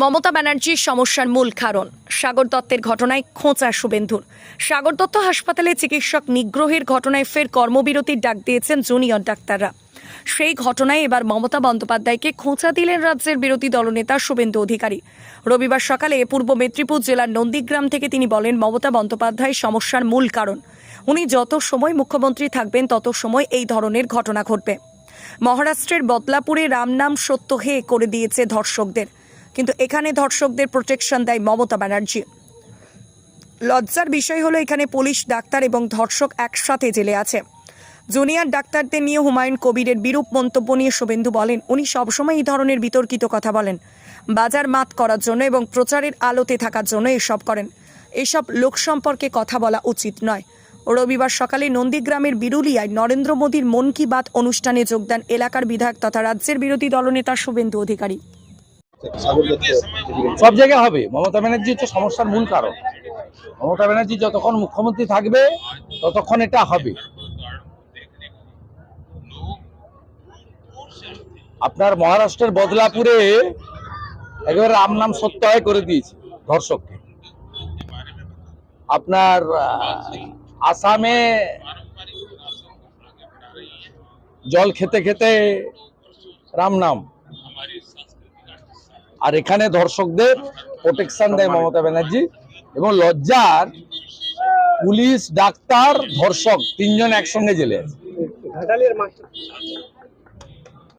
মমতা ব্যানার্জির সমস্যার মূল কারণ, সাগর দত্তের ঘটনায় খোঁচা শুভেন্দুর। সাগর দত্ত হাসপাতালে চিকিৎসক নিগ্রহের ঘটনায় ফের কর্মবিরতির ডাক দিয়েছেন জুনিয়র ডাক্তাররা। সেই ঘটনায় এবার মমতা বন্দ্যোপাধ্যায়কে খোঁচা দিলেন রাজ্যের বিরোধী দলনেতা শুভেন্দু অধিকারী। রবিবার সকালে পূর্ব মেদিনীপুর জেলার নন্দীগ্রাম থেকে তিনি বলেন, মমতা বন্দ্যোপাধ্যায় সমস্যার মূল কারণ। উনি যত সময় মুখ্যমন্ত্রী থাকবেন, তত সময় এই ধরনের ঘটনা ঘটবে। মহারাষ্ট্রের বদলাপুরে রামনাম সত্য হে করে দিয়েছে ধর্ষকদের। কিন্তু এখানে ধর্ষকদের প্রোটেকশন দেয় মমতা ব্যানার্জি। লজ্জার বিষয় হলো এখানে পুলিশ, ডাক্তার এবং ধর্ষক একসাথে জেলে আছে। জুনিয়র ডাক্তারদের নিয়ে হুমায়ুন কবিরের বিরূপ মন্তব্য নিয়ে শুভেন্দু বলেন, উনি সবসময় এই ধরনের বিতর্কিত কথা বলেন। বাজার মাত করার জন্য এবং প্রচারের আলোতে থাকার জন্য এসব করেন। এসব লোক সম্পর্কে কথা বলা উচিত নয়। রবিবার সকালে নন্দীগ্রামের বিরুলিয়ায় নরেন্দ্র মোদীর মন কি বাত অনুষ্ঠানে যোগদান এলাকার বিধায়ক তথা রাজ্যের বিরোধী দলনেতা শুভেন্দু অধিকারী। সব জায়গায় হবে। মমতা ব্যানার্জি হচ্ছে সমস্যার মূল কারণ। মমতা ব্যানার্জি যতক্ষণ মুখ্যমন্ত্রী থাকবে ততক্ষণ এটা হবে। আপনার মহারাষ্ট্রের বদলাপুরে একেবারে রাম নাম সত্যায় করে দিয়েছে ধর্ষককে। আপনার আসামে জল খেতে খেতে রাম নাম। আর এখানে ধর্ষকদের প্রোটেকশন দেয় মমতা ব্যানার্জি। এবং লজ্জার পুলিশ, ডাক্তার, ধর্ষক, তিনজন একসঙ্গে জেলে।